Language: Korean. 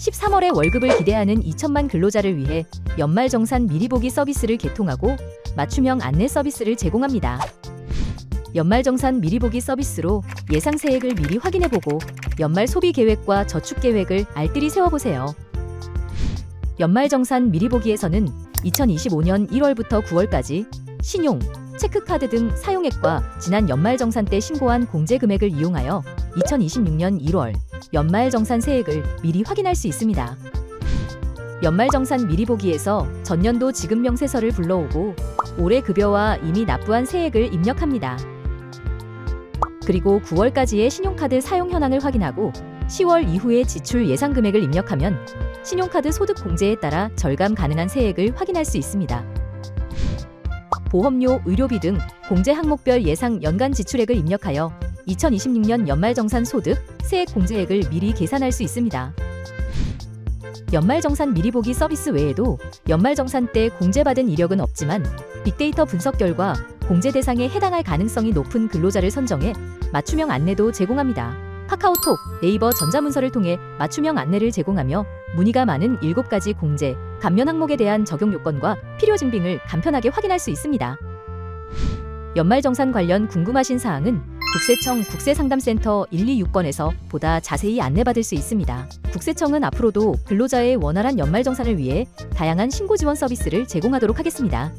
13월에 월급을 기대하는 2천만 근로자를 위해 연말정산 미리 보기 서비스를 개통하고 맞춤형 안내 서비스를 제공합니다. 연말정산 미리 보기 서비스로 예상 세액을 미리 확인해보고 연말 소비 계획과 저축 계획을 알뜰히 세워보세요. 연말정산 미리 보기에서는 2025년 1월부터 9월까지 신용, 체크카드 등 사용액과 지난 연말정산 때 신고한 공제 금액을 이용하여 2026년 1월 연말정산 세액을 미리 확인할 수 있습니다. 연말정산 미리 보기에서 전년도 지급 명세서를 불러오고 올해 급여와 이미 납부한 세액을 입력합니다. 그리고 9월까지의 신용카드 사용 현황을 확인하고 10월 이후의 지출 예상 금액을 입력하면 신용카드 소득 공제에 따라 절감 가능한 세액을 확인할 수 있습니다. 보험료, 의료비 등 공제 항목별 예상 연간 지출액을 입력하여 2026년 연말정산 소득, 세액 공제액을 미리 계산할 수 있습니다. 연말정산 미리 보기 서비스 외에도 연말정산 때 공제받은 이력은 없지만 빅데이터 분석 결과 공제 대상에 해당할 가능성이 높은 근로자를 선정해 맞춤형 안내도 제공합니다. 카카오톡, 네이버 전자문서를 통해 맞춤형 안내를 제공하며 문의가 많은 7가지 공제, 감면 항목에 대한 적용 요건과 필요 증빙을 간편하게 확인할 수 있습니다. 연말정산 관련 궁금하신 사항은 국세청 국세상담센터 126번에서 보다 자세히 안내받을 수 있습니다. 국세청은 앞으로도 근로자의 원활한 연말정산을 위해 다양한 신고 지원 서비스를 제공하도록 하겠습니다.